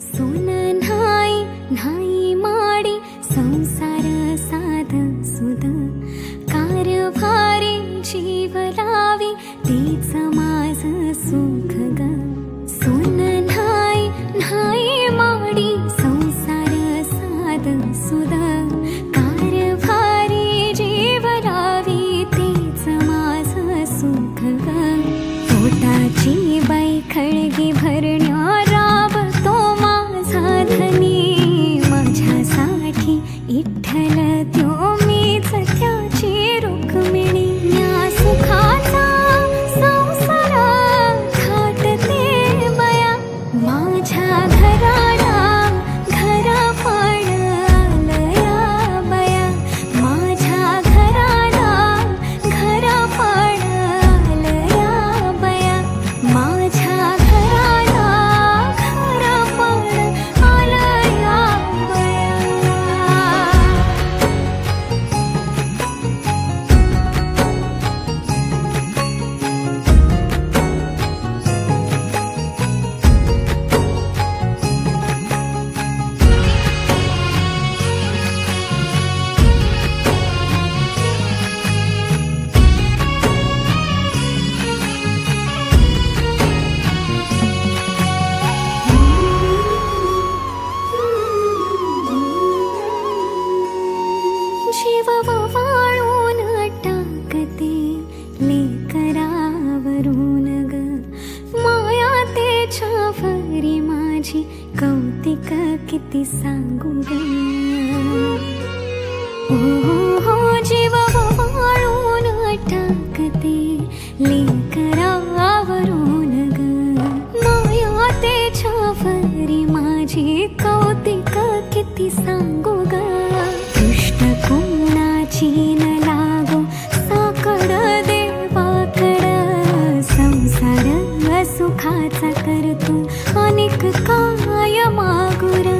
सोन न्हाई न्हाई माडी संसार साध सुद कारभारी जीव लावी तेच माझ सुख ग. सोन न्हाई न्हाई माडी संसार साध सुद कारभारी जीव लावी तेच माझ सुख ग. पोटाची बाई खळगी भरण्या है त्यो मी सख्याची रुक्मी माझी कौतिक किती सांगू ग हो हो जीव वाळून टाकते लेकरावरून ग। माया तेच्या भरी माझी कौतिक किती सांगू ग दृष्ट कोणाची न सुखाचा करतो. अनेक काय मागुरा